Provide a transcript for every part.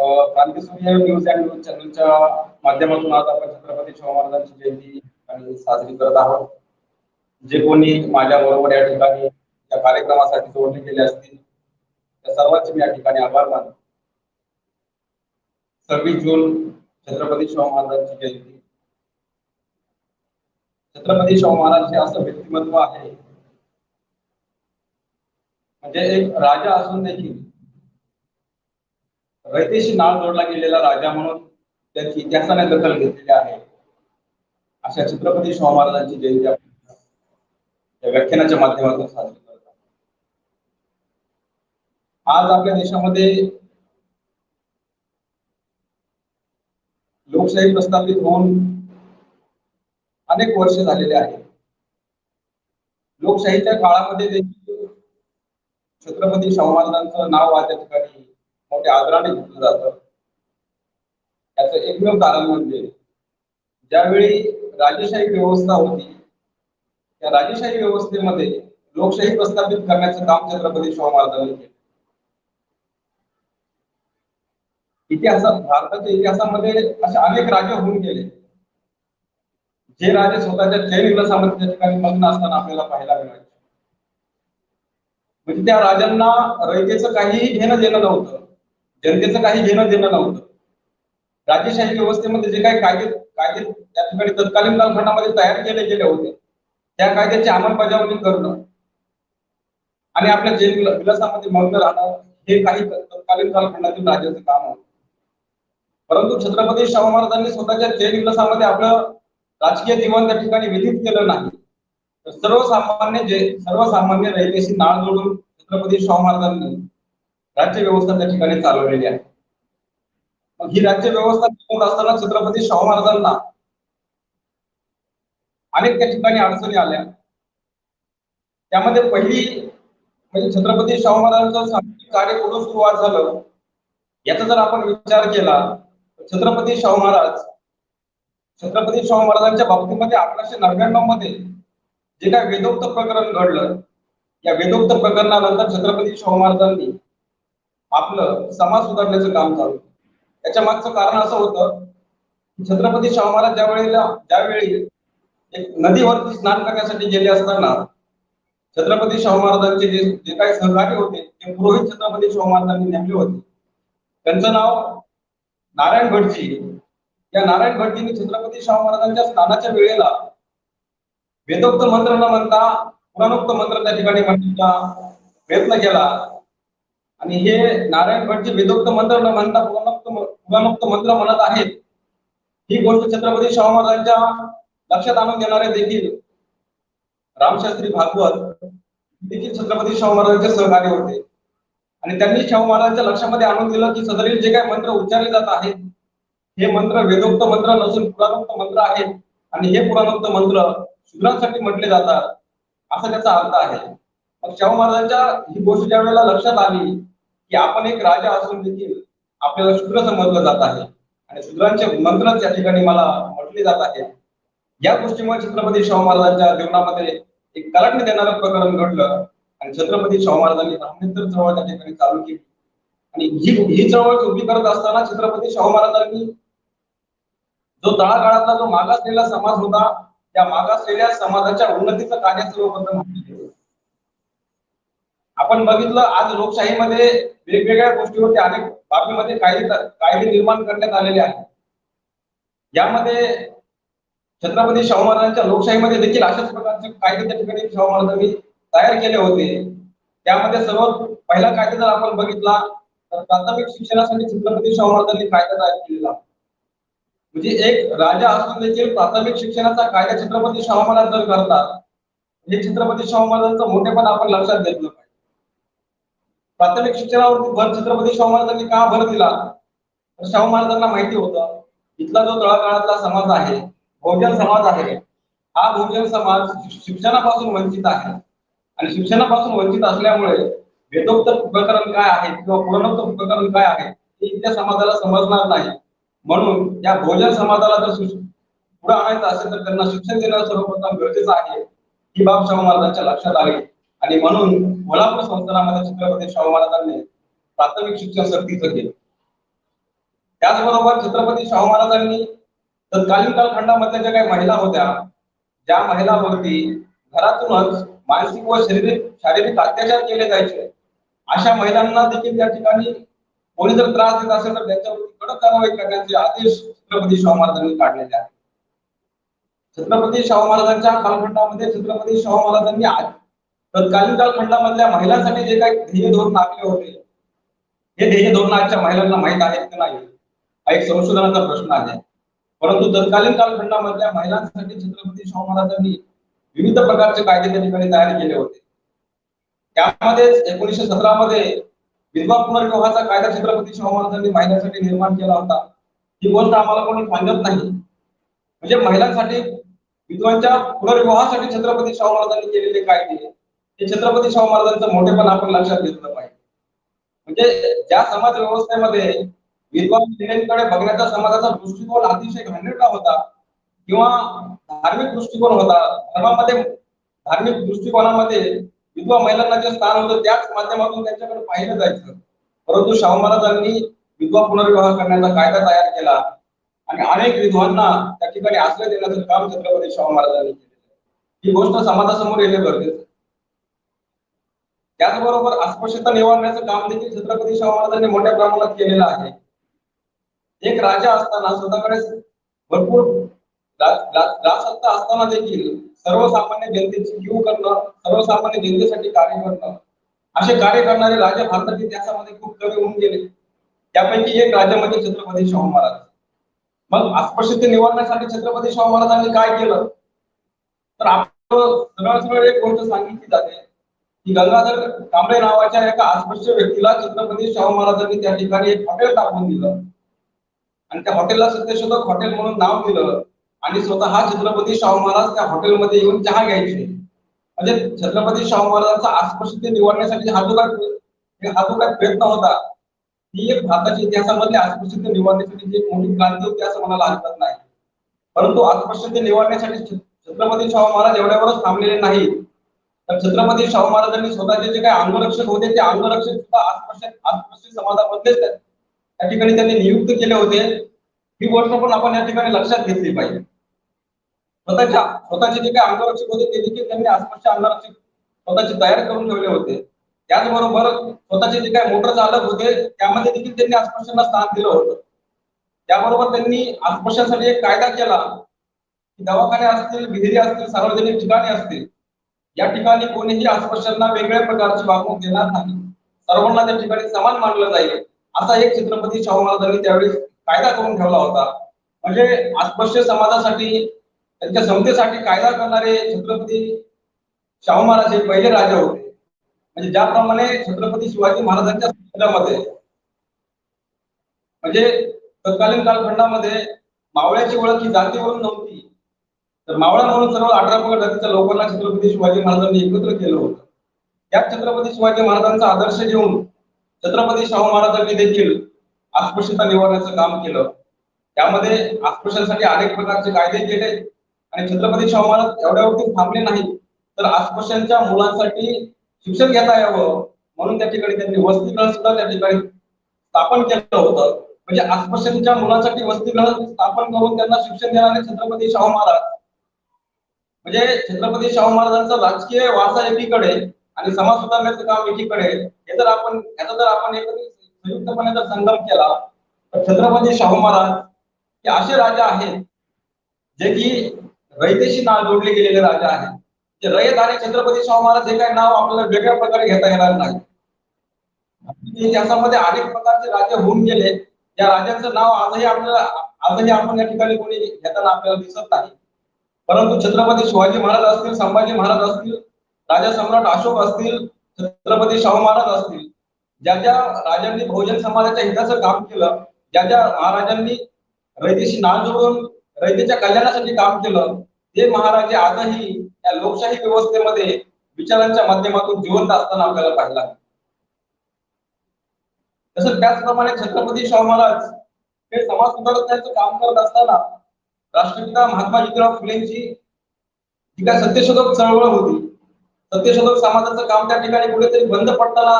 क्रांतीसूर्य news and news चॅनलच्या माध्यमातून आज आपण छत्रपती शाहू महाराजांची जयंती आणि साजरी करत आहोत. जे कोणी माझ्या बरोबर या ठिकाणी या कार्यक्रमासाठी जोडले गेले असतील त्या सर्वांचे मी या ठिकाणी आभार मानतो. सव्वीस जून छत्रपती शाहू महाराजांची जयंती. छत्रपती शाहू महाराज हे असं व्यक्तिमत्व आहे. म्हणजे एक राजा असून देखील रयतेशी नाळ जोडला गेलेला राजा म्हणून त्याची इतिहासाने दखल घेतलेली आहे. अशा छत्रपती शाहू महाराजांची जयंती आपण या व्याख्यानाच्या माध्यमातून साजरी करत आहोत. आज आपल्या देशामध्ये लोकशाही प्रस्थापित होऊन अनेक वर्ष झालेले आहेत. लोकशाहीच्या काळामध्ये देखील छत्रपती शाहू महाराजांचं नाव आज त्या ठिकाणी मोठ्या आदराने घेतलं जातं. याचं एकमेव कारण म्हणजे ज्यावेळी राजेशाही व्यवस्था होती त्या राजेशाही व्यवस्थेमध्ये लोकशाही प्रस्थापित करण्याचं काम छत्रपती शाहू महाराजांनी केलं. इतिहासात भारताच्या इतिहासामध्ये असे अनेक राजे होऊन गेले. जे राजे स्वतःच्या जैन विलासामध्ये त्या ठिकाणी मग्न असताना आपल्याला पाहायला मिळायचे म्हणजे त्या राजांना रयतेचं काहीही घेणं देणं नव्हतं. जनतेचं काही घेणं देणं नव्हतं. राज्यशाही व्यवस्थेमध्ये जे काही कायदे कायदे त्या ठिकाणी तत्कालीन कालखंडामध्ये तयार केले गेले होते त्या कायद्याची अंमलबजावणी करणं आणि आपल्या जैन विलासामध्ये मग्न राहणं हे काही तत्कालीन कालखंडातील राज्याचं काम होतं. परंतु छत्रपती शाहू महाराजांनी स्वतःच्या जैन विलासामध्ये आपलं राजकीय जीवन त्या ठिकाणी विधित केलं नाही तर सर्वसामान्य जे सर्वसामान्य रयतेशी नाळ जोडून छत्रपती शाहू महाराजांनी राज्य व्यवस्था त्या ठिकाणी चालवलेली आहे. मग ही राज्य व्यवस्था चालवत असताना छत्रपती शाहू महाराजांना अनेक त्या ठिकाणी अडचणी आल्या. त्यामध्ये पहिली म्हणजे छत्रपती शाहू महाराजांचं सामाजिक कार्य कुठून सुरुवात झालं. याचा जर आपण विचार केला तर छत्रपती शाहू महाराज छत्रपती शाहू महाराजांच्या बाबतीमध्ये अठराशे नव्याण्णवमध्ये जे काय वेदोक्त प्रकरण घडलं या वेदोक्त प्रकरणानंतर छत्रपती शाहू महाराजांनी आपलं समाज सुधारण्याचं काम चालू. याच्या मागचं कारण असं होतं छत्रपती शाहू महाराज ज्या वेळेला ज्यावेळी एक नदीवरती स्नान करण्यासाठी गेले असताना छत्रपती शाहू महाराजांचे जे जे काही सहकारी होते ते पुरोहित छत्रपती शाहू महाराजांनी नेमले होते. त्यांचं नाव नारायण भटजी. या नारायण भटजींनी छत्रपती शाहू महाराजांच्या स्नानाच्या वेळेला वेदोक्त मंत्र न म्हणता पुराणोक्त मंत्र त्या ठिकाणी म्हणण्याचा प्रयत्न केला. आणि हे नारायण भटजी वेदोक्त मंत्र न म्हणता पुराणोक्त मंत्र म्हणत आहेत. ही गोष्ट छत्रपती शाहू महाराजांच्या लक्षात आणून देणारे देखील रामशास्त्री भागवत देखील छत्रपती शाहू महाराजांचे सहकारी होते. आणि त्यांनी शाहू महाराजांच्या लक्षामध्ये आणून दिलं की सदरील जे काही मंत्र उच्चारले जात आहेत हे मंत्र वेदोक्त मंत्र नसून पुराणोक्त मंत्र आहेत आणि हे पुराणोक्त मंत्र शूद्रांसाठी म्हटले जातात असा त्याचा अर्थ आहे. मग शाहू महाराजांच्या ही गोष्ट ज्या वेळेला लक्षात आली की आपण एक राजा असून देखील आपल्याला शूद्र समजलं जात आहे. आणि शूद्रांचे मंत्रच त्या ठिकाणी मला म्हटले जात आहे. या गोष्टीमुळे छत्रपती शाहू महाराजांच्या जीवनामध्ये एक कलाटणी देणारं प्रकरण घडलं. आणि छत्रपती शाहू महाराजांनी ब्राह्मणेतर चळवळ त्या ठिकाणी चालू केली. आणि ही ही चळवळ उभी करत असताना छत्रपती शाहू महाराजांनी जो तळागाळातला जो मागासलेला समाज होता त्या मागासलेल्या समाजाच्या उन्नतीचं कार्य सर्वप्रथम म्हटले आपण बघितलं आज लोकशाहीमध्ये वेगवेगळ्या गोष्टीवरती अनेक बाबीमध्ये कायदे कायदे निर्माण करण्यात आलेले आहेत. यामध्ये छत्रपती शाहू महाराजांच्या लोकशाहीमध्ये देखील अशाच प्रकारचे कायदे त्या ठिकाणी शाहू महाराजांनी तयार केले होते. त्यामध्ये सर्वात पहिला कायदा जर आपण बघितला तर प्राथमिक शिक्षणासाठी छत्रपती शाहू महाराजांनी कायदा तयार केलेला. म्हणजे एक राजा असून देखील प्राथमिक शिक्षणाचा कायदा छत्रपती शाहू महाराज जर करतात हे छत्रपती शाहू महाराजांचं मोठेपण आपण लक्षात घेतलं पाहिजे. प्राथमिक शिक्षणावरती भर छत्रपती शाहू महाराजांनी का भर दिला? तर शाहू महाराजांना माहिती होतं इथला जो तळागाळातला समाज आहे बहुजन समाज आहे हा बहुजन समाज शिक्षणापासून वंचित आहे. आणि शिक्षणापासून वंचित असल्यामुळे वेदोक्त उपकरण काय आहे किंवा पुराणोक्त उपकरण काय आहे हे इथल्या समाजाला समजणार नाही. म्हणून या बहुजन समाजाला जर पुढे आणायचं असेल तर त्यांना शिक्षण देणं सर्वप्रथम गरजेचं आहे. ही बाब शाहू महाराजांच्या लक्षात आली. आणि म्हणून कोल्हापूर संस्थानामध्ये छत्रपती शाहू महाराजांनी प्राथमिक शिक्षण सक्तीचं केलं. त्याचबरोबर छत्रपती शाहू महाराजांनी तत्कालीन कालखंडामधल्या ज्या काही महिला होत्या ज्या महिलावरती घरातूनच मानसिक व शारीरिक शारीरिक अत्याचार केले जायचे अशा महिलांना देखील त्या ठिकाणी कोणी जर त्रास देत असेल तर त्यांच्यावरती कडक कारवाई करण्याचे आदेश छत्रपती शाहू महाराजांनी काढलेले आहेत. छत्रपती शाहू महाराजांच्या कालखंडामध्ये छत्रपती शाहू महाराजांनी आज- तत्कालीन कालखंडामधल्या महिलांसाठी जे काही ध्येय धोरण आखले होते हे ध्येय धोरण आजच्या महिलांना माहीत आहे की नाही? हा एक संशोधनाचा प्रश्न आहे. परंतु तत्कालीन कालखंडामधल्या महिलांसाठी छत्रपती शाहू महाराजांनी विविध प्रकारचे कायदे त्या ठिकाणी तयार केले होते. त्यामध्येच एकोणीसशे सतरा मध्ये विधवा पुनर्विवाहाचा कायदा छत्रपती शाहू महाराजांनी महिलांसाठी निर्माण केला होता. ही गोष्ट आम्हाला कोणी सांगत नाही. म्हणजे महिलांसाठी विधवांच्या पुनर्विवाहासाठी छत्रपती शाहू महाराजांनी केलेले कायदे. हे छत्रपती शाहू महाराजांचं मोठेपण आपण लक्षात घेतलं पाहिजे. म्हणजे ज्या समाज व्यवस्थेमध्ये विधवा बघण्याचा समाजाचा दृष्टिकोन अतिशय घाणेरडा होता किंवा धार्मिक दृष्टिकोन होता धर्मामध्ये धार्मिक दृष्टिकोनामध्ये विधवा महिलांना जे स्थान होतं त्याच माध्यमातून त्यांच्याकडे पाहिलं जायचं. परंतु शाहू महाराजांनी विधवा पुनर्विवाह करण्याचा कायदा तयार केला आणि अनेक विधवांना त्या ठिकाणी आश्रय देण्याचं काम छत्रपती शाहू महाराजांनी केलं ही गोष्ट समाजासमोर येणे गरजेचं त्याचबरोबर अस्पृश्यता निवारण्याचं काम देखील छत्रपती शाहू महाराजांनी मोठ्या प्रमाणात केलेलं आहे. एक राजा असताना स्वतःकडे भरपूर रा- राजसत्ता असताना देखील सर्वसामान्य जनतेची जीव करणं सर्वसामान्य जनतेसाठी कार्य करणं असे कार्य करणारे राजा भारताच्या इतिहासामध्ये खूप कमी होऊन गेले. त्यापैकी एक राजा म्हणजे छत्रपती शाहू महाराज. मग अस्पृश्यते निवारण्यासाठी छत्रपती शाहू महाराजांनी काय केलं? तर आपलं सरळ सरळ एक गोष्ट सांगितली जाते. की गंगाधर कांबळे नावाच्या एका अस्पृश्य व्यक्तीला छत्रपती शाहू महाराजांनी त्या ठिकाणी एक हॉटेल टाकून दिलं. आणि त्या हॉटेलला सत्यशोधक हॉटेल म्हणून नाव दिलं आणि स्वतः छत्रपती शाहू महाराज त्या हॉटेलमध्ये येऊन चहा घ्यायचे. म्हणजे छत्रपती शाहू महाराजांचा अस्पृश्य निवडण्यासाठी हा जो काय हा जो काय प्रयत्न होता ही एक भारताच्या इतिहासामधली अस्पृश्यते निवडण्यासाठी जी मोठी क्रांती होती असं मला हरकत नाही. परंतु अस्पृश्यते निवडण्यासाठी छत्रपती शाहू महाराज एवढ्यावरच थांबलेले नाहीत. छत्रपती शाहू महाराजांनी स्वतःचे जे काही अंगरक्षक होते ते अंगरक्षक सुद्धा अस्पृश्य समाजामध्येच समाजामधलेच त्या ठिकाणी त्यांनी नियुक्त केले होते. ही गोष्ट पण आपण या ठिकाणी लक्षात घेतली पाहिजे. स्वतःच्या स्वतःचे जे काही अंगरक्षक होते ते देखील त्यांनी आसपासचे अंगरक्षक स्वतःचे तयार करून ठेवले होते. त्याचबरोबर स्वतःचे जे काही मोटर चालक होते त्यामध्ये देखील त्यांनी अस्पृश्यांना स्थान दिलं होतं. त्याबरोबर त्यांनी अस्पृश्यांसाठी एक कायदा केला की दवाखाने असतील विहिरी असतील सार्वजनिक ठिकाणी असतील या ठिकाणी कोणीही अस्पृश्यांना वेगळ्या प्रकारची वागणूक देणार नाही. सर्वांना त्या ठिकाणी समान मानलं जाईल असा एक छत्रपती शाहू महाराजांनी त्यावेळी कायदा करून ठेवला होता. म्हणजे अस्पृश्य समाजासाठी त्यांच्या समतेसाठी कायदा करणारे छत्रपती शाहू महाराज हे पहिले राजा होते. म्हणजे ज्याप्रमाणे छत्रपती शिवाजी महाराजांच्या समाजामध्ये म्हणजे तत्कालीन कालखंडामध्ये मावळ्याची ओळख ही जातीवरून नव्हती. तर मावळा म्हणून सर्व अठरा पगड जातीच्या लोकांना छत्रपती शिवाजी महाराजांनी एकत्र केलं होतं. त्यात छत्रपती शिवाजी महाराजांचा आदर्श घेऊन छत्रपती शाहू महाराजांनी देखील अस्पृश्यता निवारण्याचं काम केलं. त्यामध्ये अस्पृश्यांसाठी अनेक प्रकारचे कायदे केले आणि छत्रपती शाहू महाराज एवढ्यावरती थांबले नाही तर अस्पृश्यांच्या मुलांसाठी शिक्षण घेता यावं म्हणून त्या ठिकाणी त्यांनी वसतिगृह सुद्धा त्या ठिकाणी स्थापन केलं होतं. म्हणजे अस्पृश्यांच्या मुलांसाठी वसतिगृह स्थापन करून त्यांना शिक्षण देणारे छत्रपती शाहू महाराज म्हणजे छत्रपती शाहू महाराजांचा राजकीय वारसा एकीकडे आणि समाज सुधारण्याचं काम एकीकडे हे जर आपण याचा जर आपण एकत्रित संयुक्तपणे जर संगम केला तर छत्रपती शाहू महाराज हे असे राजा आहेत जे की रयतेशी नाव जोडले गेलेले राजा आहेत. ते रयत आणि छत्रपती शाहू महाराज हे काही नाव आपल्याला वेगळ्या प्रकारे घेता येणार नाही. इतिहासामध्ये अनेक प्रकारचे राजे होऊन गेले. या राजांचं नाव आजही आपल्याला आजही आपण या ठिकाणी कोणी घेताना आपल्याला दिसत नाही. परंतु छत्रपती शिवाजी महाराज असतील संभाजी महाराज असतील राजा सम्राट अशोक असतील छत्रपती शाहू महाराज असतील ज्या ज्या राजांनी बहुजन समाजाच्या हिताचं काम केलं ज्या ज्या महाराजांनी रयतेशी नाळ जोडून रयतेच्या कल्याणासाठी काम केलं ते महाराजे आजही या लोकशाही व्यवस्थेमध्ये विचारांच्या माध्यमातून जिवंत असताना आपल्याला पाहिला तसंच त्याचप्रमाणे छत्रपती शाहू महाराज हे समाज सुधारण्याचं काम करत असताना राष्ट्रपिता महात्मा ज्योतिराव फुलेंची जी काय सत्यशोधक चळवळ होती सत्यशोधक समाजाचं काम त्या ठिकाणी कुठेतरी बंद पडताना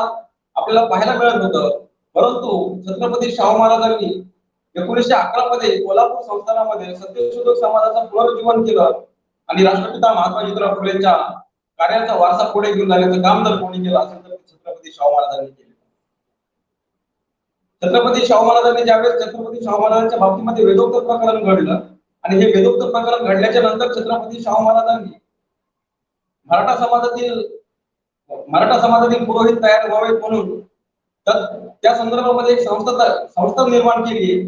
आपल्याला पाहायला मिळत होतं. परंतु छत्रपती शाहू महाराजांनी एकोणीसशे अकरा मध्ये कोल्हापूर संस्थानामध्ये सत्यशोधक समाजाचं पुनरुज्जीवन केलं आणि राष्ट्रपिता महात्मा ज्योतिराव फुलेंच्या कार्याचा वारसा पुढे घेऊन जाण्याचं काम जर कोणी केलं असेल तर छत्रपती शाहू महाराजांनी केलं. छत्रपती शाहू महाराजांनी ज्यावेळेस छत्रपती शाहू महाराजांच्या बाबतीमध्ये वेदोक्त प्रकरण घडलं आणि हे वेदोक्त प्रकरण घडल्याच्या नंतर छत्रपती शाहू महाराजांनी मराठा समाजातील मराठा समाजातील पुरोहित तयार व्हावेत म्हणून त्या संदर्भामध्ये एक संस्था संस्था निर्माण केली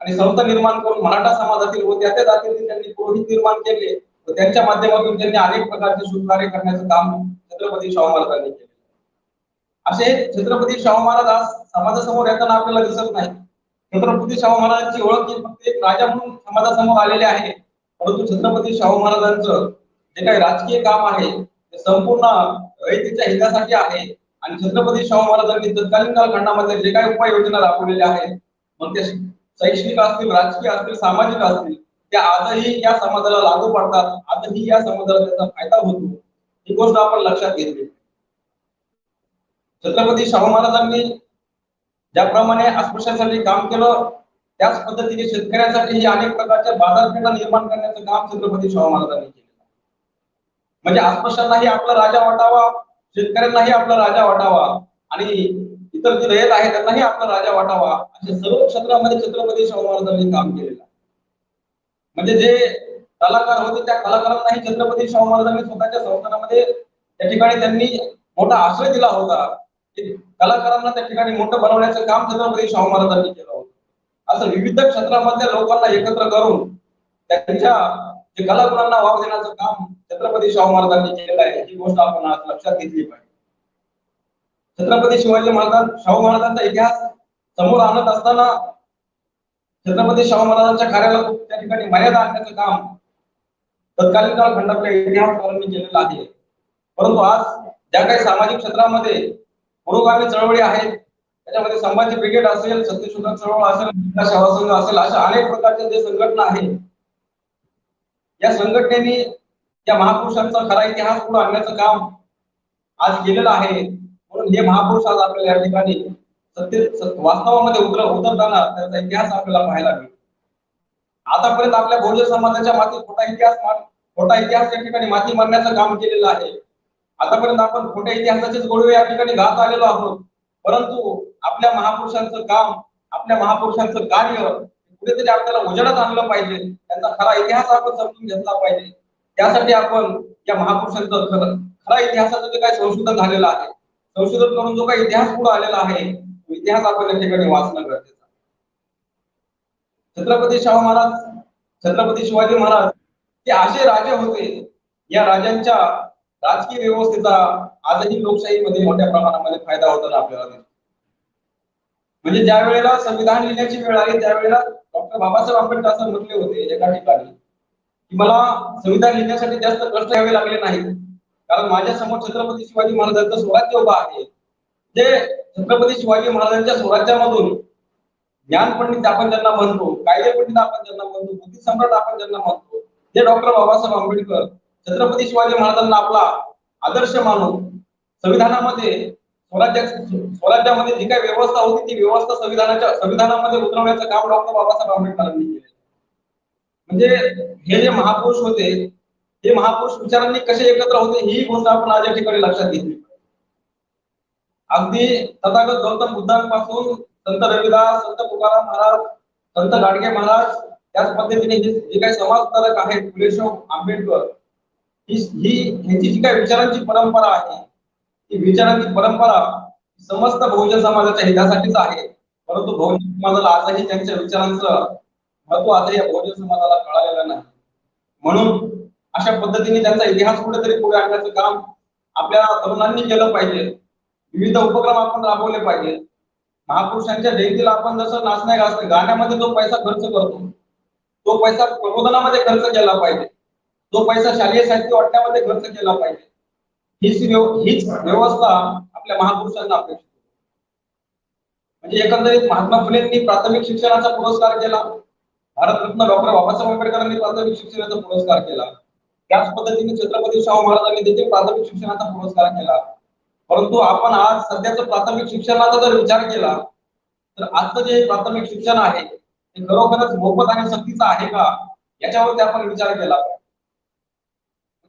आणि संस्था निर्माण करून मराठा समाजातील व त्या त्या जातीतील त्यांनी पुरोहित निर्माण केले व त्यांच्या माध्यमातून त्यांनी अनेक प्रकारचे शुभ कार्य करण्याचं काम छत्रपती शाहू महाराजांनी केले असे छत्रपती शाहू महाराज आज समाजासमोर येताना आपल्याला दिसत नाही छत्रपती शाहू महाराजांची ओळख ही फक्त एक राजा म्हणून समाजासमोर आलेले आहे. परंतु छत्रपती शाहू महाराजांचं जे काही राजकीय काम आहे ते संपूर्ण रयतेच्या हितासाठी आहे. आणि छत्रपती शाहू महाराजांनी तत्कालीन कालखंडामध्ये जे काही उपाययोजना राबवलेल्या आहेत मग ते शैक्षणिक असतील राजकीय असतील सामाजिक असतील त्या आजही या समाजाला लागू पडतात. आजही या समाजाला त्याचा फायदा होतो. ही गोष्ट आपण लक्षात घेतली छत्रपती शाहू महाराजांनी ज्याप्रमाणे अस्पृश्यांसाठी काम केलं त्याच पद्धतीने शेतकऱ्यांसाठी अनेक प्रकारच्या बाजारपेठा निर्माण करण्याचं काम छत्रपती शाहू महाराजांनी केलं म्हणजे अस्पृश्यांनाही आपला राजा वाटावा शेतकऱ्यांनाही आपला राजा वाटावा आणि इतर जे रयत आहे त्यांनाही आपला राजा वाटावा अशा सर्व क्षेत्रामध्ये छत्रपती शाहू महाराजांनी काम केलेलं म्हणजे जे कलाकार होते त्या कलाकारांनाही छत्रपती शाहू महाराजांनी स्वतःच्या संस्थानामध्ये त्या ठिकाणी त्यांनी मोठा आश्रय दिला होता. कलाकारांना त्या ठिकाणी मोठं बनवण्याचं काम छत्रपती शाहू महाराजांनी केलं होतं. असं विविध क्षेत्रामधल्या लोकांना एकत्र करून त्यांच्या जे कलागुणांना वाव देण्याचं काम छत्रपती शाहू महाराजांनी केलेलं आहे. ही गोष्ट आपण आज लक्षात घेतली पाहिजे. छत्रपती शिवाजी महाराज शाहू महाराजांचा इतिहास समोर आणत असताना छत्रपती शाहू महाराजांच्या कार्याला त्या ठिकाणी मर्यादा आणण्याचं काम तत्कालीन कालखंडातल्या इतिहासकारांनी केलेलं आहे. परंतु आज ज्या काही सामाजिक क्षेत्रामध्ये पुरोगामी चळवळी आहेत त्याच्यामध्ये संभाजी ब्रिगेड असेल सत्यशोधक चळवळ असेल संघ असेल अशा अनेक प्रकारच्या जे संघटना आहेत या संघटनेने या महापुरुषांचा खरा इतिहास पुढे आणण्याचं काम आज केलेलं आहे. म्हणून हे महापुरुष आज आपल्याला या ठिकाणी सत्य वास्तवामध्ये उतर उतरताना त्याचा इतिहास आपल्याला पाहायला मिळतो आतापर्यंत आपल्या बहुजन समाजाच्या मातीत खोटा इतिहास खोटा इतिहास या ठिकाणी माती मारण्याचं काम केलेलं आहे. आतापर्यंत आपण खोट्या इतिहासाचेच गोडवे या ठिकाणी घात आलेलो आहोत. परंतु आपल्या महापुरुषांचं काम आपल्या महापुरुषांचं कार्य कुठेतरी आपल्याला उजेडात आणलं पाहिजे. त्यांचा खरा इतिहास आपण समजून घेतला पाहिजे. त्यासाठी आपण या महापुरुषांचं खरं खरा इतिहासाचं जे काही संशोधन झालेलं आहे संशोधन करून जो काही इतिहास पुढे आलेला आहे तो इतिहास आपण या ठिकाणी वाचणं गरजेचं छत्रपती शाहू महाराज छत्रपती शिवाजी महाराज हे असे राजे होते. या राजांच्या राजकीय व्यवस्थेचा आजही लोकशाहीमध्ये मोठ्या प्रमाणामध्ये फायदा होताना आपल्याला दिसतो. म्हणजे ज्या वेळेला संविधान लिहिण्याची वेळ आली त्यावेळेला डॉक्टर बाबासाहेब आंबेडकर असं म्हटले होते एका ठिकाणी की मला संविधान लिहिण्यासाठी जास्त कष्ट घ्यावे लागले नाहीत. कारण माझ्यासमोर छत्रपती शिवाजी महाराजांचं स्वराज्य उभा आहे. जे छत्रपती शिवाजी महाराजांच्या स्वराज्यामधून ज्ञान पंडित आपण ज्यांना म्हणतो कायदे पंडित आपण ज्यांना म्हणतो बुद्धी सम्राट आपण ज्यांना म्हणतो ते डॉक्टर बाबासाहेब आंबेडकर छत्रपती शिवाजी महाराजांना आपला आदर्श मानून संविधानामध्ये स्वराज्या स्वराज्यामध्ये जी काही व्यवस्था होती ती व्यवस्था संविधानाच्या संविधानामध्ये उतरवण्याचं काम डॉक्टर बाबासाहेब आंबेडकरांनी केले म्हणजे हे जे महापुरुष होते हे महापुरुष विचारांनी कसे एकत्र होते ही गोष्ट आपण आज या ठिकाणी लक्षात घेतली अगदी तथागत गौतम बुद्धांपासून संत रविदास संत तुकाराम महाराज संत गाडगे महाराज त्याच पद्धतीने जे काही समाजकारक आहेत फुलेशाह आंबेडकर ही ह्याची जी काही विचारांची परंपरा आहे ती विचारांची परंपरा समस्त बहुजन समाजाच्या हितासाठीच आहे. परंतु बहुजन समाजाला आजही त्यांच्या विचारांचं महत्त्व आता या बहुजन समाजाला कळालेलं नाही. म्हणून अशा पद्धतीने त्यांचा इतिहास कुठेतरी पुढे आणण्याचं काम आपल्या तरुणांनी केलं पाहिजे. विविध उपक्रम आपण राबवले पाहिजे. महापुरुषांच्या जयंतीला आपण जसं नाचण्या गाण्यामध्ये जो पैसा खर्च करतो तो पैसा प्रबोधनामध्ये खर्च केला पाहिजे. तो पैसा शालेय साहित्य वाटण्यामध्ये खर्च केला पाहिजे हीच हीच व्यवस्था आपल्या महापुरुषांना अपेक्षित म्हणजे एकंदरीत महात्मा फुलेंनी प्राथमिक शिक्षणाचा पुरस्कार केला भारतरत्न डॉक्टर बाबासाहेब आंबेडकरांनी प्राथमिक शिक्षणाचा पुरस्कार केला त्याच पद्धतीने छत्रपती शाहू महाराजांनी देखील प्राथमिक शिक्षणाचा पुरस्कार केला. परंतु आपण आज सध्याचं प्राथमिक शिक्षणाचा जर विचार केला तर आजचं जे प्राथमिक शिक्षण आहे ते खरोखरच मोफत आणि सक्तीचं आहे का याच्यावरती आपण विचार केला पाहिजे.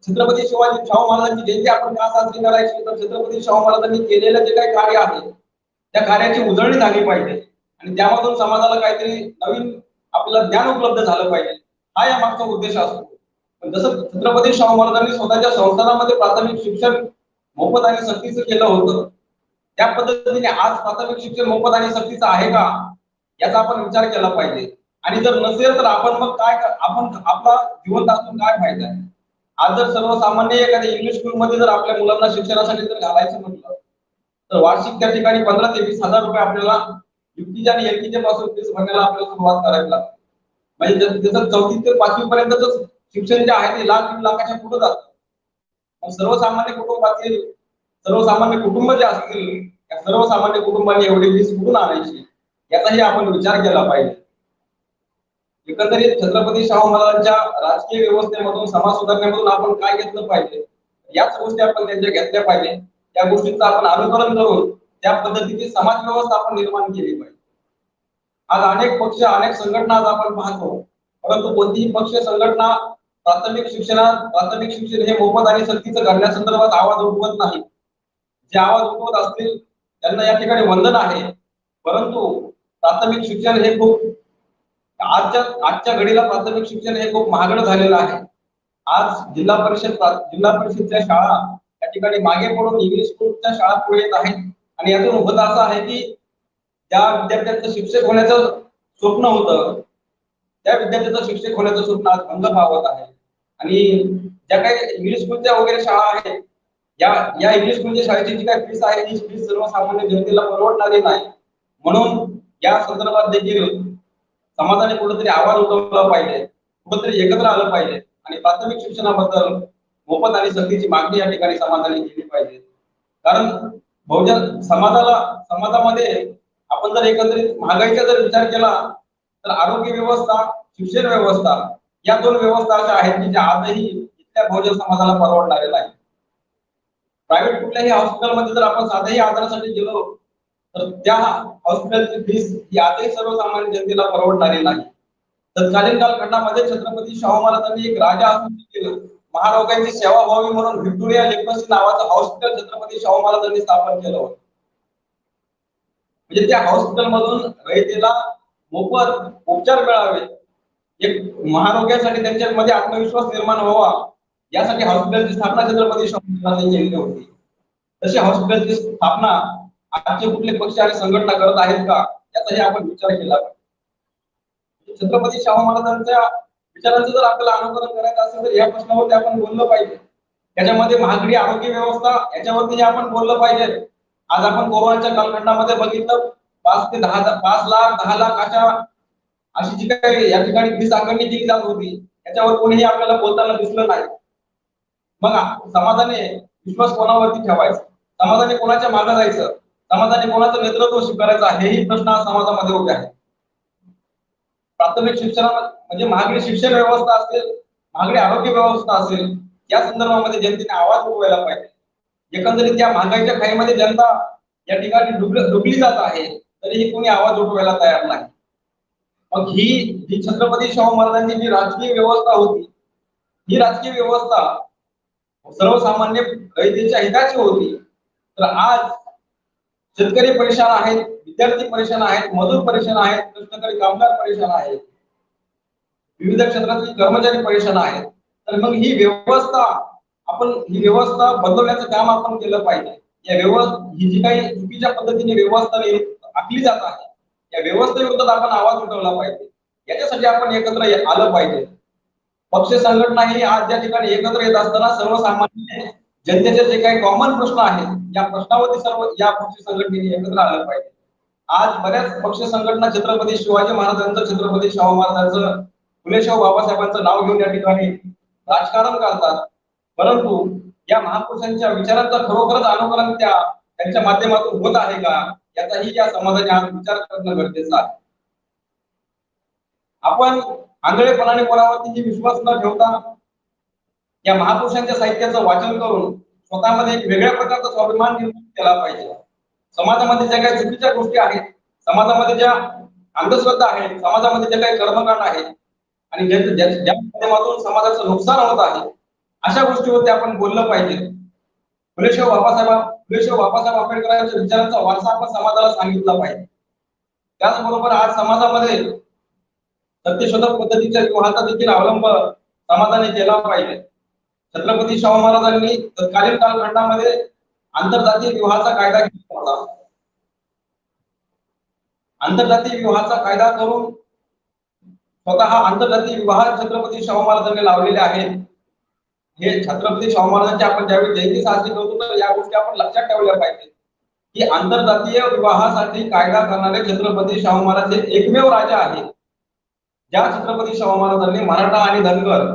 छत्रपती शिवाजी शाहू महाराजांची जयंती आपण का साजरी करायची? तर छत्रपती शाहू महाराजांनी केलेलं जे काही कार्य आहे त्या कार्याची उजळणी झाली पाहिजे. आणि त्यामधून समाजाला काहीतरी नवीन आपल्याला ज्ञान उपलब्ध झालं पाहिजे. हा या मागचा उद्देश असतो. पण जसं छत्रपती शाहू महाराजांनी स्वतःच्या संस्थानामध्ये प्राथमिक शिक्षण मोफत आणि सक्तीचं केलं होतं त्या पद्धतीने आज प्राथमिक शिक्षण मोफत आणि सक्तीचं आहे का? याचा आपण विचार केला पाहिजे. आणि जर नसेल तर आपण मग काय आपण आपला जिवंत असून काय फायदा आहे? आज जर सर्वसामान्य एखाद्या इंग्लिश स्कूल मध्ये जर आपल्या मुलांना शिक्षणासाठी जर घालायचं म्हटलं तर वार्षिक त्या ठिकाणी पंधरा ते वीस हजार रुपये आपल्याला युक्तीचे आणि एलकेजी पासून फीस भरण्याला आपल्याला सुरुवात करावी लागते. म्हणजे जसं चौथी ते पाचवी पर्यंतच शिक्षण जे आहे ते लाख दीड लाखाच्या पुढे जातं. सर्वसामान्य कुटुंबातील सर्वसामान्य कुटुंब जे असतील त्या सर्वसामान्य कुटुंबांनी एवढी फीस कुठून आणायची? याचाही आपण विचार केला पाहिजे. एकंदरीत छत्रपती शाहू महाराजांच्या राजकीय व्यवस्थेमधून समाज सुधारण्यामधून आपण काय घेतलं पाहिजे? याच गोष्टी आपण त्यांच्या घेतल्या पाहिजे. त्या गोष्टींचं आपण अनुकरण करून त्या पद्धतीची समाज व्यवस्था आपण निर्माण केली पाहिजे. आज अनेक पक्ष अनेक संघटना आज आपण पाहतो. परंतु कोणतीही पक्ष संघटना प्राथमिक शिक्षणात प्राथमिक शिक्षण हे मोफत आणि सक्तीचं घडण्यासंदर्भात आवाज उठवत नाही. जे आवाज उठवत असतील त्यांना या ठिकाणी वंदन आहे. परंतु प्राथमिक शिक्षण हे खूप आजच्या आजच्या घडीला प्राथमिक शिक्षण हे खूप महागड झालेलं आहे. आज जिल्हा परिषद जिल्हा परिषदच्या शाळा या ठिकाणी मागे पडून इंग्लिश स्कूलच्या शाळा पुढे येत आहेत. आणि यातून होत असं आहे की ज्या विद्यार्थ्यांचं शिक्षक होण्याचं स्वप्न होतं त्या विद्यार्थ्याचं शिक्षक होण्याचं स्वप्न आज भंग पावत आहे. आणि ज्या काही इंग्लिश स्कूलच्या वगैरे शाळा आहेत या या इंग्लिश स्कूलच्या शाळेची जी काही फीस आहे ती फीस सर्वसामान्य जनतेला परवडणारी नाही. म्हणून या संदर्भात देखील समाजाने कुठेतरी आवाज उठवला पाहिजे. कुठेतरी एकत्र आलं पाहिजे. आणि प्राथमिक शिक्षणाबद्दल मोफत आणि सक्तीची मागणी या ठिकाणी समाजाने केली पाहिजे. कारण बहुजन समाजाला समाजामध्ये आपण जर एकत्रित महागाईचा जर विचार केला तर आरोग्य व्यवस्था शिक्षण व्यवस्था या दोन व्यवस्था अशा आहेत की ज्या आजही इथल्या बहुजन समाजाला परवडणारे नाही प्रायव्हेट कुठल्याही हॉस्पिटलमध्ये जर आपण साध्याही आजारासाठी गेलो तर त्या हॉस्पिटलची फीस ही आजही सर्वसामान्य जनतेला परवडणारी नाही. तत्कालीन कालखंडामध्ये छत्रपती शाहू महाराजांनी एक राजा असून केलं. महारोगांची सेवा व्हावी म्हणून व्हिक्टोरिया लेप्रसी नावाचं हॉस्पिटल छत्रपती शाहू महाराजांनी स्थापन केलं होतं. म्हणजे त्या हॉस्पिटल मधून रयतेला मोफत उपचार मिळावे. एक महारोग्यासाठी त्यांच्यामध्ये आत्मविश्वास निर्माण व्हावा. यासाठी हॉस्पिटलची स्थापना छत्रपती शाहू महाराजांनी केली होती. तशी हॉस्पिटलची स्थापना आजचे कुठले पक्ष आणि संघटना करत आहेत का याचाही आपण विचार केला छत्रपती शाहू महाराजांच्या विचारांचं जर आपल्याला अनुकरण करायचं असेल तर या प्रश्नावरती आपण बोललं पाहिजे. त्याच्यामध्ये महागडी आरोग्य व्यवस्था याच्यावरती आपण बोललं पाहिजे. आज आपण कोरोनाच्या कालखंडामध्ये बघितलं पाच ते दहा पाच लाख दहा लाख अशा अशी जी काही या ठिकाणी वीस आकडणी केली जात होती याच्यावर कोणीही आपल्याला बोलताना दिसलं नाही. मग समाजाने विश्वास कोणावरती ठेवायचा? समाजाने कोणाच्या मागे जायचं? समाजाने कोणाचं नेतृत्व स्वीकारायचं हेही प्रश्न समाजामध्ये उभे आहे प्राथमिक शिक्षणामध्ये म्हणजे महागडी शिक्षण व्यवस्था असेल महागडी आरोग्य व्यवस्था असेल या संदर्भामध्ये जनतेने आवाज उठवायला पाहिजे. एकंदरीत या महागाईच्या खाईमध्ये जनता या ठिकाणी डुबली जात आहे तरीही कोणी आवाज उठवायला तयार नाही. मग ही जी छत्रपती शाहू महाराजांची जी राजकीय व्यवस्था होती ही राजकीय व्यवस्था सर्वसामान्य रयतेच्या हिताची होती. तर आज शेतकरी परेशान आहेत विद्यार्थी परेशान आहेत मजूर परेशान आहेत कष्टकरी कामगार परेशान आहेत. विविध क्षेत्रातील कर्मचारी परेशान आहेत. तर मग ही व्यवस्था आपण ही व्यवस्था बदलण्याचं काम आपण केलं पाहिजे. या व्यवस्था ही जी काही चुकीच्या पद्धतीने व्यवस्था आखली जात आहे या व्यवस्थेविरोधात आपण आवाज उठवला पाहिजे. याच्यासाठी आपण एकत्र आलं पाहिजे. पक्ष संघटना ही आज ज्या ठिकाणी एकत्र येत असताना सर्वसामान्य जनतेचे जे काही कॉमन प्रश्न आहेत या प्रश्नावरती सर्व या पक्ष संघटनेने एकत्र आलं पाहिजे. आज बऱ्याच पक्ष संघटना छत्रपती शिवाजी महाराजांचं छत्रपती शाहू महाराजांचं फुलेशाहू बाबासाहेबांचं नाव घेऊन या ठिकाणी राजकारण करतात. परंतु या महापुरुषांच्या विचारांचा खरोखरच अनुकरण त्या त्यांच्या माध्यमातून होत आहे का? याचाही या समाजाने आज विचार करणं गरजेचं आहे. आपण आंधळेपणाने कोणावरती विश्वास न ठेवता या महापुरुषांच्या साहित्याचं वाचन करून स्वतःमध्ये एक वेगळ्या प्रकारचा स्वाभिमान निर्माण केला पाहिजे. समाजामध्ये ज्या काही चुकीच्या गोष्टी आहेत समाजामध्ये ज्या अंधश्रद्धा आहे समाजामध्ये जे काही कर्मकांड आहे आणि ज्या माध्यमातून समाजाचं नुकसान होत आहे अशा गोष्टीवरती आपण बोललं पाहिजे. फुलेशाह बाबासाहेब फुलेशाह बाबासाहेब आंबेडकरांच्या विचारांचा वारसा आपण समाजाला सांगितला पाहिजे. त्याचबरोबर आज समाजामध्ये सत्यशोधक पद्धतीच्या विवाहाचा देखील अवलंब समाजाने केला पाहिजे. छत्रपती शाहू महाराजांनी तत्कालीन कालखंडामध्ये आंतरजातीय विवाहाचा कायदा केला होता. आंतरजातीय विवाहाचा कायदा करून स्वतः आंतरजातीय विवाह छत्रपती शाहू महाराजांनी लावलेले आहेत. हे छत्रपती शाहू महाराजांची आपण ज्यावेळी जयंती साजरी करतो तर या गोष्टी आपण लक्षात ठेवल्या पाहिजे की आंतरजातीय विवाहासाठी कायदा करणारे छत्रपती शाहू महाराज हे एकमेव राजा आहेत. ज्या छत्रपती शाहू महाराजांनी मराठा आणि धनगर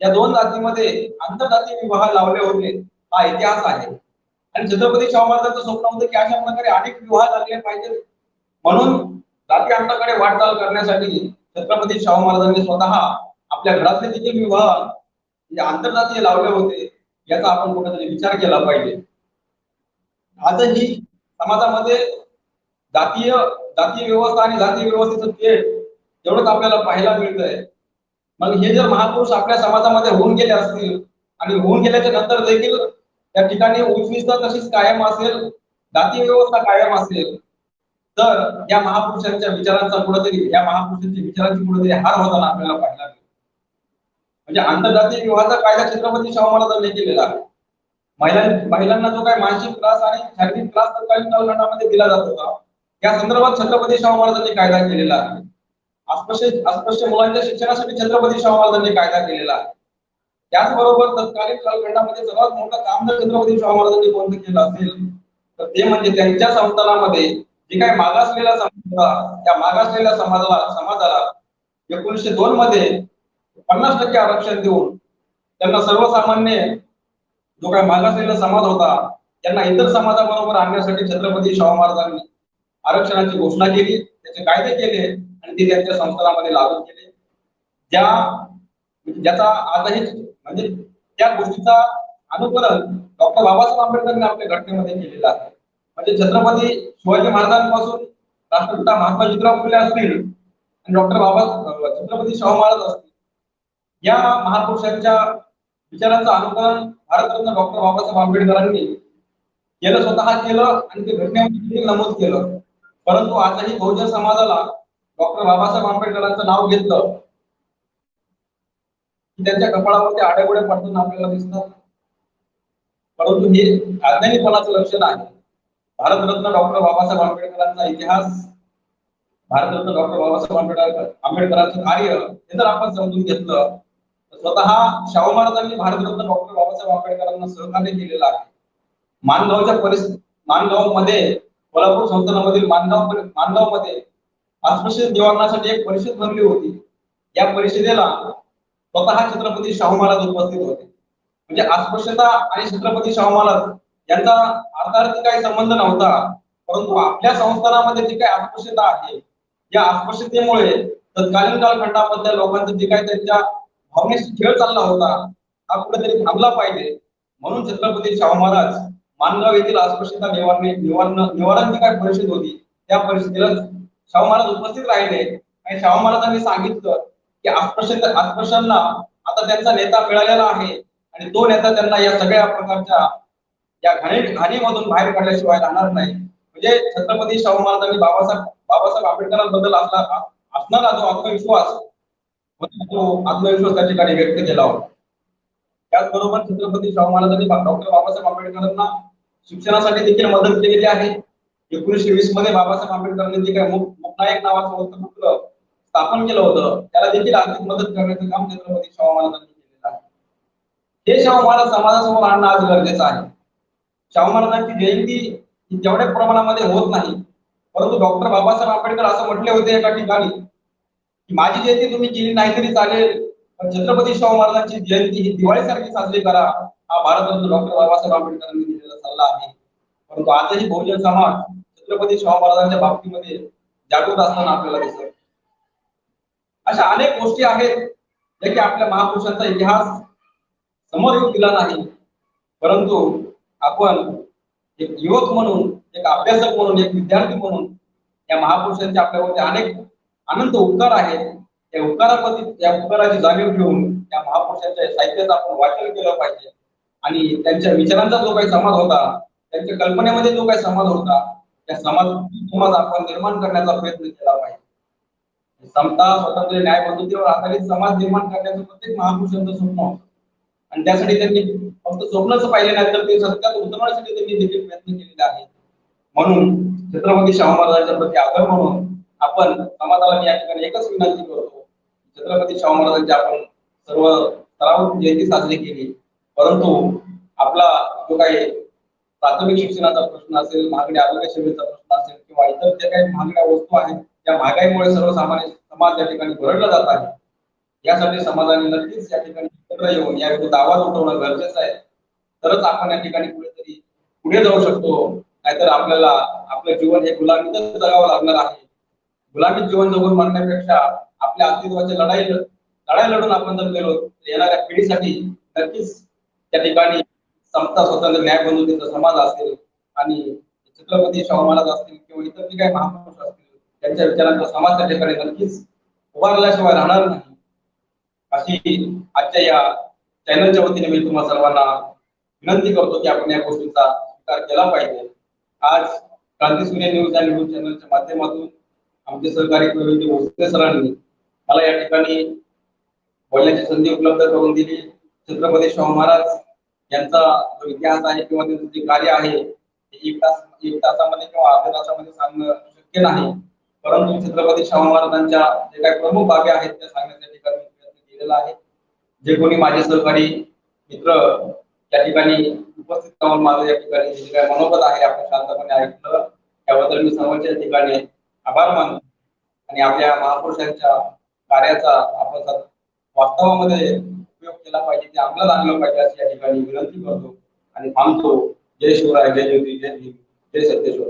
या दोन जातीमध्ये आंतरजातीय विवाह लावले होते. हा इतिहास आहे. आणि छत्रपती शाहू महाराजांचं स्वप्न होतं की अशा प्रकारे अनेक विवाह लागले पाहिजेत. म्हणून जाती आमच्याकडे वाटचाल करण्यासाठी छत्रपती शाहू महाराजांनी स्वतः आपल्या घरातले देखील विवाह म्हणजे आंतरजातीय लावले होते याचा आपण कुठेतरी विचार केला पाहिजे. आजही समाजामध्ये जातीय जातीय व्यवस्था आणि जातीय व्यवस्थेचं तेढ एवढंच आपल्याला पाहायला मिळतंय. मग हे जर महापुरुष आपल्या समाजामध्ये होऊन गेले असतील आणि होऊन गेल्याच्यानंतर देखील त्या ठिकाणी उच्चनीचता तशीच कायम असेल जाती व्यवस्था कायम असेल तर या महापुरुषांच्या विचारांचा कुठेतरी या महापुरुषांच्या विचारांची कुठेतरी हार होताना आपल्याला पाहायला म्हणजे आंतरजातीय विवाहाचा कायदा छत्रपती शाहू महाराजांनी केलेला आहे. महिलां महिलांना जो काही मानसिक त्रास आणि शारीरिक त्रास तत्कालीन कालखंडामध्ये दिला जात होता या संदर्भात छत्रपती शाहू महाराजांनी कायदा केलेला आहे. अस्पृश्य अस्पृश्य मुलांच्या शिक्षणासाठी छत्रपती शाहू महाराजांनी कायदा केलेला आहे. त्याचबरोबर तत्कालीन कालखंडामध्ये सर्वात मोठं काम जर छत्रपती शाहू महाराजांनी कोणतं केलं असेल तर ते म्हणजे त्यांच्या संस्थानामध्ये जे काही मागासलेला समाज त्या मागासलेल्या समाजाला समाजाला एकोणीसशे दोन मध्ये पन्नास टक्के आरक्षण देऊन त्यांना सर्वसामान्य जो काही मागासलेला समाज होता त्यांना इतर समाजाबरोबर आणण्यासाठी छत्रपती शाहू महाराजांनी आरक्षणाची घोषणा केली त्याचे कायदे केले आणि ते त्यांच्या संस्थानामध्ये लागू केले. ज्या म्हणजे ज्याचा आजही म्हणजे त्या गोष्टीचा अनुकरण डॉक्टर बाबासाहेब आंबेडकरांनी आपल्या घटनेमध्ये केलेला आहे. म्हणजे छत्रपती शिवाजी महाराजांपासून राष्ट्रपिता महात्मा ज्योतिराव फुले असतील आणि डॉक्टर बाबा छत्रपती शाहू महाराज असतील या महापुरुषांच्या विचारांचं अनुकरण भारतरत्न डॉक्टर बाबासाहेब आंबेडकरांनी केलं स्वतः केलं आणि ते घटनेमध्ये नमूद केलं. परंतु आजही बहुजन समाजाला डॉक्टर बाबासाहेब आंबेडकरांचं नाव घेतलं की त्यांच्या कपाळावरती आडेगोडे पडताना आपल्याला दिसतात. परंतु हे अज्ञानीपणाचं लक्षण आहे. भारतरत्न डॉक्टर बाबासाहेब आंबेडकरांचा इतिहास भारतरत्न डॉक्टर बाबासाहेब आंबेडकर आंबेडकरांचं कार्य हे जर आपण समजून घेतलं तर स्वतः शाहू महाराजांनी भारतरत्न डॉक्टर बाबासाहेब आंबेडकरांना सहकार्य केलेलं आहे. मानगावच्या परिस्थिती मानगावमध्ये कोल्हापूर संस्थानामधील मानगाव मानगावमध्ये अस्पृश्य निवारणासाठी एक परिषद भरली होती. या परिषदेला स्वतः छत्रपती शाहू महाराज उपस्थित होते. म्हणजे अस्पृश्यता आणि छत्रपती शाहू महाराज यांचा अर्थार्थी काही संबंध नव्हता परंतु आपल्या संस्थानामध्ये जी काही अस्पृश्यता आहे या अस्पृश्यतेमुळे तत्कालीन कालखंडामधल्या लोकांचा जे काही त्यांच्या भावनेशी खेळ चालला होता हा कुठेतरी थांबला पाहिजे. म्हणून छत्रपती शाहू महाराज मानगाव येथील अस्पृश्यता निवारण निवारण निवारण जी काही परिषद होती त्या परिषदेला शाहू महाराज उपस्थित राहिले. आणि शाहू महाराजांनी सांगितलं की अस्पृश्य अस्पृश्यांना आता त्यांचा नेता मिळालेला आहे. आणि तो नेता त्यांना या सगळ्या प्रकारच्या या घाणी घाणीमधून बाहेर काढल्याशिवाय राहणार नाही. म्हणजे छत्रपती शाहू महाराजांनी बाबासाहेब बाबासाहेब आंबेडकरांबद्दल असला असणारा जो आत्मविश्वास तो आत्मविश्वास त्या ठिकाणी व्यक्त केला होता. त्याचबरोबर छत्रपती शाहू महाराजांनी डॉक्टर बाबासाहेब आंबेडकरांना शिक्षणासाठी देखील मदत केलेली आहे. एकोणीसशे वीसमध्ये बाबासाहेब आंबेडकरांनी जे काही मुक्नायक नावाचं वृत्तपत्र स्थापन केलं होतं त्याला देखील आर्थिक मदत करण्याचं काम छत्रपती शाहू महाराजांनी केलेलं आहे. हे शाहू महाराज समाजासमोर आणणं आज गरजेचं आहे. शाहू महाराजांची जयंती तेवढ्या प्रमाणामध्ये होत नाही परंतु डॉक्टर बाबासाहेब आंबेडकर असं म्हटले होते एका ठिकाणी की माझी जयंती तुम्ही केली नाही तरी चालेल पण छत्रपती शाहू महाराजांची जयंती ही दिवाळीसारखी साजरी करा हा भारतरत्न डॉक्टर बाबासाहेब आंबेडकरांनी दिलेला सल्ला आहे. परंतु आजही बहुजन समाज छत्रपती शाहू महाराजांच्या बाबतीमध्ये जागृत असताना आपल्याला दिसत. अशा अनेक गोष्टी आहेत ज्या की आपल्या महापुरुषांचा इतिहास समोर येऊ दिला नाही. परंतु आपण एक युवक म्हणून एक अभ्यासक म्हणून एक विद्यार्थी म्हणून या महापुरुषांचे आपल्यावरती अनेक अनंत उपकार आहेत. त्या उपकाराप्रती त्या उपकाराची जाणीव ठेवून त्या महापुरुषांच्या साहित्याचं आपण वाचन केलं पाहिजे. आणि त्यांच्या विचारांचा जो काही समाज होता त्यांच्या कल्पनेमध्ये जो काही समाज होता त्या समाज समाज आपण निर्माण करण्याचा प्रयत्न केला पाहिजे. समता स्वतंत्र न्याय पद्धतीवर आधारित समाज निर्माण करण्याचं प्रत्येक महापुरुषांचं स्वप्न होतं. आणि त्यासाठी त्यांनी फक्त स्वप्नच पाहिले नाही तर ते सत्यात उतरवण्यासाठी त्यांनी देखील प्रयत्न केलेले आहेत. म्हणून छत्रपती शाहू महाराजांच्या प्रती आदर म्हणून आपण समाजाला या ठिकाणी एकच विनंती करतो. छत्रपती शाहू महाराजांची आपण सर्व स्तरावर जयंती साजरी केली. परंतु आपला जो काही प्राथमिक शिक्षणाचा प्रश्न असेल महागड्या आरोग्य सेवेचा प्रश्न असेल किंवा इतर ज्या काही महागड्या वस्तू आहेत त्या महागाईमुळे सर्वसामान्य समाज या ठिकाणी भरडला जात आहे. यासाठी समाजाने नक्कीच या ठिकाणी एकत्र येऊन या विरुद्ध आवाज उठवणं गरजेचं आहे. तरच आपण या ठिकाणी कुठेतरी पुढे जाऊ शकतो. नाहीतर आपल्याला आपलं जीवन हे गुलामीतच जगावं लागणार आहे. गुलामीत जीवन जगून मारण्यापेक्षा आपल्या अस्तित्वाची लढाई लढाई लढून आपण जर गेलो तर येणाऱ्या पिढीसाठी नक्कीच त्या ठिकाणी समता स्वतंत्र न्याय बंधुतेचा समाज असेल आणि छत्रपती शाहू महाराज असतील किंवा इतर जे काही महापुरुष असतील त्यांच्या विचारांचा समाज त्या ठिकाणी नक्कीच उभारल्याशिवाय राहणार नाही. अशी आजच्या या चॅनलच्या वतीने मी तुम्हाला सर्वांना विनंती करतो की आपण या गोष्टींचा स्वीकार केला पाहिजे. आज क्रांती सूर्य न्यूज या न्यूज चॅनलच्या माध्यमातून आमचे सहकारी प्रवीण भोसले सरांनी मला या ठिकाणी बोलण्याची संधी उपलब्ध करून दिली. छत्रपती शाहू महाराज यांचा जो इतिहास आहे किंवा त्यांचं जे कार्य आहे ते एक तास एक तासामध्ये किंवा अर्ध्या तासामध्ये सांगणं शक्य नाही. परंतु छत्रपती शाहू महाराजांच्या जे काही प्रमुख बाबी आहेत त्या सांगण्याच्या ठिकाणी मी प्रयत्न केलेला आहे. जे कोणी माझे सहकारी मित्र या ठिकाणी उपस्थित राहून माझं या ठिकाणी जे काही मनोगत आहे आपण शांतपणे ऐकलं. त्याबद्दल मी सर्वांच्या ठिकाणी आभार मानतो. आणि आपल्या महापुरुषांच्या कार्याचा आपण वास्तवामध्ये उपयोग केला पाहिजे ते अंमलात आणलं पाहिजे अशी या ठिकाणी विनंती करतो. आणि थांबतो. जय शिवराय जय ज्योती जय भीम जय सत्यश्वर.